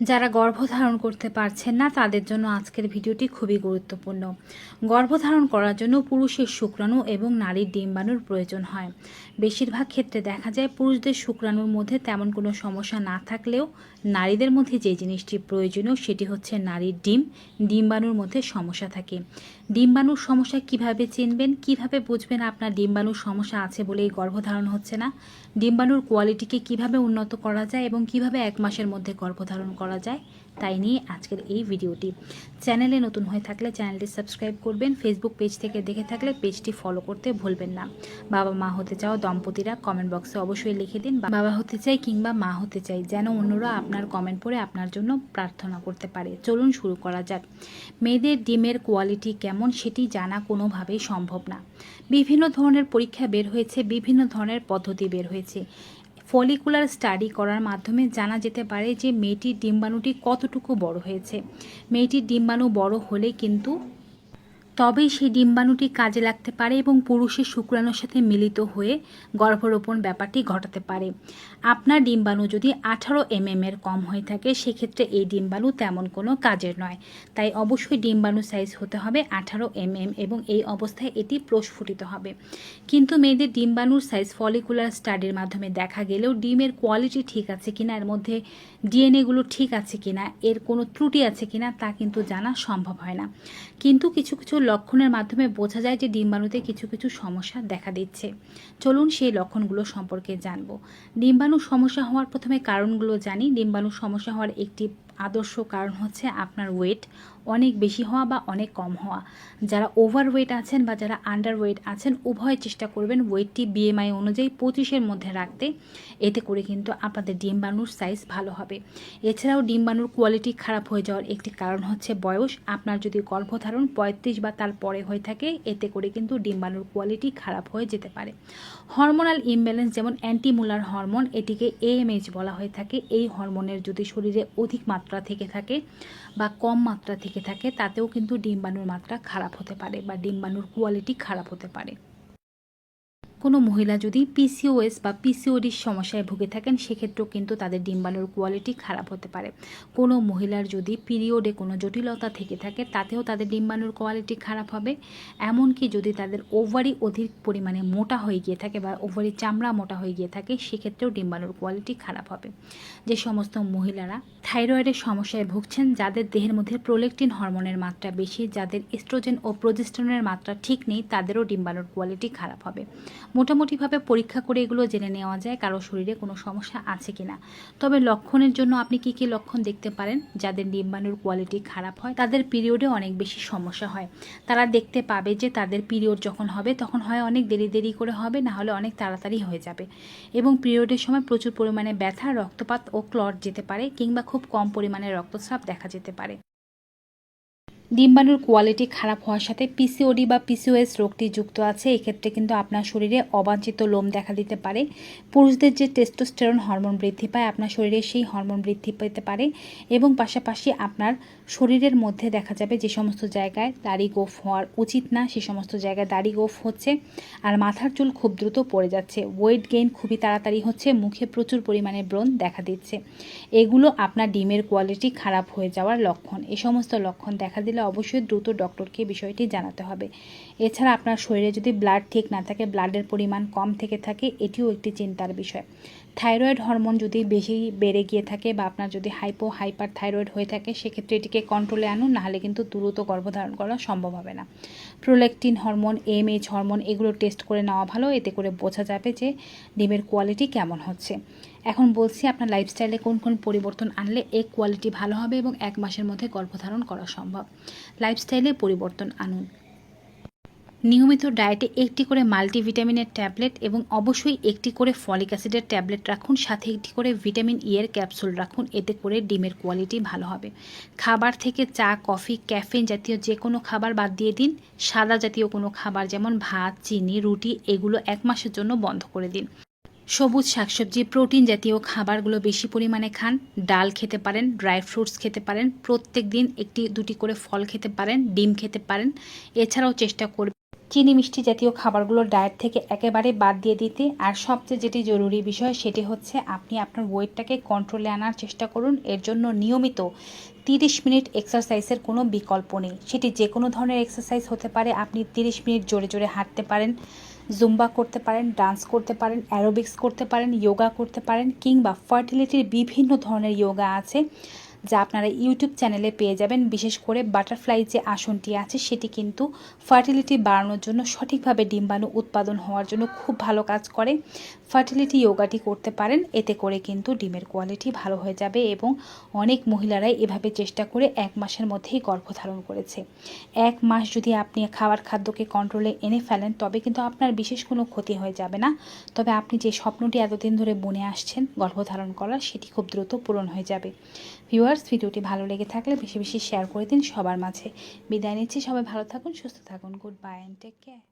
যারা গর্ভধারণ করতে পারছেন না, তাদের জন্য আজকের ভিডিওটি খুবই গুরুত্বপূর্ণ। গর্ভধারণ করার জন্য পুরুষের শুক্রাণু এবং নারীর ডিম্বাণুর প্রয়োজন হয়। বেশিরভাগ ক্ষেত্রে দেখা যায় পুরুষদের শুক্রাণুর মধ্যে তেমন কোনো সমস্যা না থাকলেও নারীদের মধ্যে যে জিনিসটি প্রয়োজনীয় সেটি হচ্ছে নারীর ডিম। ডিম্বাণুর মধ্যে সমস্যা থাকে। ডিম্বাণুর সমস্যা কীভাবে চিনবেন, কীভাবে বুঝবেন আপনার ডিম্বাণুর সমস্যা আছে বলে এই গর্ভধারণ হচ্ছে না? ডিম্বাণুর কোয়ালিটিকে কীভাবে উন্নত করা যায় এবং কীভাবে এক মাসের মধ্যে গর্ভধারণ করা যায়? তাই নিয়ে আজকের এই ভিডিওটি। চ্যানেলে নতুন হয়ে থাকলে চ্যানেলটি সাবস্ক্রাইব করবেন ফেসবুক পেজ থেকে দেখে থাকলে পেজটি ফলো করতে ভুলবেন না। বাবা মা হতে চাও দম্পতিরা কমেন্ট বক্সে অবশ্যই লিখে দিন। বাবা হতে চাই কিংবা মা হতে চাই, যেন অন্যরা আপনার কমেন্ট পড়ে আপনার জন্য প্রার্থনা করতে পারে। চলুন শুরু করা যাক। মেয়েদের ডিমের কোয়ালিটি কেমন সেটি জানা কোনোভাবেই সম্ভব না। বিভিন্ন ধরনের পরীক্ষা বের হয়েছে, বিভিন্ন ধরনের পদ্ধতি বের হয়েছে। ফলিকুলার স্টাডি করার মাধ্যমে জানা যেতে পারে যে মেয়েটির ডিম্বাণুটি কতটুকু বড় হয়েছে। মেয়েটির ডিম্বাণু বড় হলে কিন্তু তবেই সেই ডিম্বাণুটি কাজে লাগতে পারে এবং পুরুষের শুক্রাণুর সাথে মিলিত হয়ে গর্ভরোপণ ব্যাপারটি ঘটাতে পারে। আপনার ডিম্বাণু যদি আঠারো এমএম এর কম হয়ে থাকে, সেক্ষেত্রে এই ডিম্বাণু তেমন কোনো কাজের নয়। তাই অবশ্যই ডিম্বাণু সাইজ হতে হবে আঠারো এমএম এবং এই অবস্থায় এটি প্রস্ফুটিত হবে। কিন্তু মেয়েদের ডিম্বাণুর সাইজ ফলিকুলার স্টাডির মাধ্যমে দেখা গেলেও ডিমের কোয়ালিটি ঠিক আছে কিনা, এর মধ্যে ডিএনএগুলো ঠিক আছে কিনা, এর কোনো ত্রুটি আছে কিনা তা কিন্তু জানা সম্ভব হয় না। কিন্তু কিছু কিছু লক্ষণের মাধ্যমে বোঝা যায় যে ডিম্বাণুতে কিছু কিছু সমস্যা দেখা দিচ্ছে। চলুন সেই লক্ষণগুলো সম্পর্কে জানব। ডিম্বাণু সমস্যা হওয়ার প্রথমে কারণগুলো জানি। ডিম্বাণু সমস্যা হওয়ার একটি আদর্শ কারণ হচ্ছে আপনার ওয়েট অনেক বেশি হওয়া বা অনেক কম হওয়া। যারা ওভার ওয়েট আছেন বা যারা আন্ডার ওয়েট আছেন, উভয় চেষ্টা করবেন ওয়েটটি বিএমআই অনুযায়ী পঁচিশের মধ্যে রাখতে। এতে করে কিন্তু আপনাদের ডিম্বাণুর সাইজ ভালো হবে। এছাড়াও ডিম্বাণুর কোয়ালিটি খারাপ হয়ে যাওয়ার একটি কারণ হচ্ছে বয়স। আপনার যদি গর্ভধারণ পঁয়ত্রিশ বা তার পরে হয়ে থাকে, এতে করে কিন্তু ডিম্বাণুর কোয়ালিটি খারাপ হয়ে যেতে পারে। হরমোনাল ইমব্যালেন্স যেমন অ্যান্টিমুলার হরমোন এটিকে এএমএইচ বলা হয়ে থাকে। এই হরমোনের যদি শরীরে অধিক মাত্রা থেকে থাকে বা কম মাত্রা থেকে থাকে, তাতেও কিন্তু ডিম্বাণুর মাত্রা খারাপ হতে পারে বা ডিম্বাণুর কোয়ালিটি খারাপ হতে পারে। কোনো মহিলা যদি পিসিওএস বা পিসিওডির সমস্যায় ভুগে থাকেন, সেক্ষেত্রেও কিন্তু তাদের ডিম্বাণুর কোয়ালিটি খারাপ হতে পারে। কোনো মহিলার যদি পিরিয়ডে কোনো জটিলতা থেকে থাকে, তাতেও তাদের ডিম্বাণুর কোয়ালিটি খারাপ হবে। এমনকি যদি তাদের ওভারি অধিক পরিমাণে মোটা হয়ে গিয়ে থাকে বা ওভারি চামড়া মোটা হয়ে গিয়ে থাকে, সেক্ষেত্রেও ডিম্বাণুর কোয়ালিটি খারাপ হবে। যে সমস্ত মহিলারা থাইরয়েডের সমস্যায় ভুগছেন, যাদের দেহের মধ্যে প্রোলেকটিন হরমোনের মাত্রা বেশি, যাদের এস্ট্রোজেন ও প্রোজেস্টনের মাত্রা ঠিক নেই, তাদেরও ডিম্বাণুর কোয়ালিটি খারাপ হবে। মোটামুটিভাবে পরীক্ষা করে এগুলো জেনে নেওয়া যায় কারও শরীরে কোনো সমস্যা আছে কিনা। তবে লক্ষণের জন্য আপনি কি কি লক্ষণ দেখতে পারেন? যাদের ডিম্বাণুর কোয়ালিটি খারাপ হয়, তাদের পিরিয়ডে অনেক বেশি সমস্যা হয়। তারা দেখতে পাবে যে তাদের পিরিয়ড যখন হবে, তখন হয় অনেক দেরি দেরি করে হবে, না হলে অনেক তাড়াতাড়ি হয়ে যাবে। এবং পিরিয়ডের সময় প্রচুর পরিমাণে ব্যথা, রক্তপাত ও ক্লট যেতে পারে, কিংবা খুব কম পরিমাণে রক্তস্রাব দেখা যেতে পারে। ডিম্বাণুর কোয়ালিটি খারাপ হওয়ার সাথে পিসিওডি বা পিসিওএস রোগটি যুক্ত আছে, এক্ষেত্রে কিন্তু আপনার শরীরে অবাঞ্ছিত লোম দেখা দিতে পারে। পুরুষদের যে টেস্টোস্টেরন হরমোন বৃদ্ধি পায়, আপনার শরীরে সেই হরমোন বৃদ্ধি পেতে পারে এবং পাশাপাশি আপনার শরীরের মধ্যে দেখা যাবে যে সমস্ত জায়গায় দাড়ি গোফ হওয়ার উচিত না, সে সমস্ত জায়গায় দাড়ি গোফ হচ্ছে আর মাথার চুল খুব দ্রুত পড়ে যাচ্ছে। ওয়েট গেইন খুবই তাড়াতাড়ি হচ্ছে, মুখে প্রচুর পরিমাণে ব্রণ দেখা দিচ্ছে। এগুলো আপনার ডিমের কোয়ালিটি খারাপ হয়ে যাওয়ার লক্ষণ। এ সমস্ত লক্ষণ দেখা দিলে অবশ্যই দ্রুত ডক্টরকে বিষয়টি জানাতে হবে। এছাড়া আপনার শরীরে যদি ব্লাড ঠিক না থাকে ব্লাডের পরিমাণ কম থেকে থাকে, এটিও একটি চিন্তার বিষয়। থাইরয়েড হরমোন যদি বেশি বেড়ে গিয়ে থাকে বা আপনার যদি হাইপো হাইপার থাইরয়েড হয়ে থাকে, সেক্ষেত্রে এটিকে কন্ট্রোলে আনুন, নাহলে কিন্তু দ্রুত গর্ভধারণ করা সম্ভব হবে না। প্রোলেকটিন হরমোন এমএইচ হরমোন এগুলো টেস্ট করে নেওয়া ভালো, এতে করে বোঝা যাবে যে ডিমের কোয়ালিটি কেমন হচ্ছে। এখন বলছি আপনার লাইফস্টাইলে কোন কোন পরিবর্তন আনলে এই কোয়ালিটি ভালো হবে এবং এক মাসের মধ্যে গর্ভধারণ করা সম্ভব? লাইফস্টাইলে পরিবর্তন আনুন। নিয়মিত ডায়েটে একটি করে মাল্টিভিটামিনের ট্যাবলেট এবং অবশ্যই একটি করে ফলিক অ্যাসিডের ট্যাবলেট রাখুন, সাথে একটি করে ভিটামিন ই এর ক্যাপসুল রাখুন, এতে করে ডিমের কোয়ালিটি ভালো হবে। খাবার থেকে চা, কফি ক্যাফেন জাতীয় যে কোনো খাবার বাদ দিয়ে দিন। সাদা জাতীয় কোনো খাবার যেমন ভাত, চিনি, রুটি, এগুলো এক মাসের জন্য বন্ধ করে দিন। সবুজ শাকসবজি, প্রোটিন জাতীয় খাবারগুলো বেশি পরিমাণে খান। ডাল খেতে পারেন, ড্রাই ফ্রুটস খেতে পারেন, প্রত্যেক দিন একটি দুটি করে ফল খেতে পারেন, ডিম খেতে পারেন। এছাড়াও চেষ্টা করবেন চিনি মিষ্টি জাতীয় খাবারগুলো ডায়েট থেকে একেবারে বাদ দিয়ে দিতে। আর সবচেয়ে যেটি জরুরি বিষয় সেটি হচ্ছে আপনি আপনার ওয়েটটাকে কন্ট্রোলে আনার চেষ্টা করুন। এর জন্য নিয়মিত তিরিশ মিনিট এক্সারসাইজের কোনো বিকল্প নেই। সেটি যে কোনো ধরনের এক্সারসাইজ হতে পারে। আপনি তিরিশ মিনিট জোরে জোরে হাঁটতে পারেন। জুম্বা করতে পারেন, ডান্স করতে পারেন, অ্যারোবিক্স করতে পারেন যোগা করতে পারেন কিংবা ফার্টিলিটির বিভিন্ন ধরনের যোগা আছে। যা আপনারা ইউটিউব চ্যানেলে পেয়ে যাবেন। বিশেষ করে বাটারফ্লাই যে আসনটি আছে, সেটি কিন্তু ফার্টিলিটি বাড়ানোর জন্য সঠিকভাবে ডিম্বাণু উৎপাদন হওয়ার জন্য খুব ভালো কাজ করে। ফার্টিলিটি যোগাটি করতে পারেন, এতে করে কিন্তু ডিমের কোয়ালিটি ভালো হয়ে যাবে এবং অনেক মহিলারাই এভাবে চেষ্টা করে এক মাসের মধ্যেই গর্ভধারণ করেছে। এক মাস যদি আপনি খাবার খাদ্যকে কন্ট্রোলে এনে ফেলেন, তবে কিন্তু আপনার বিশেষ কোনো ক্ষতি হয়ে যাবে না। তবে আপনি যে স্বপ্নটি এতদিন ধরে বনে আসছেন গর্ভধারণ করার, সেটি খুব দ্রুত পূরণ হয়ে যাবে। ভিউয়ার্স, ভিডিওটি ভালো লেগে থাকলে বেশি বেশি শেয়ার করে দিন সবার মাঝে। বিদায় নিচ্ছি, সবাই ভালো থাকুন, সুস্থ থাকুন। Goodbye and take care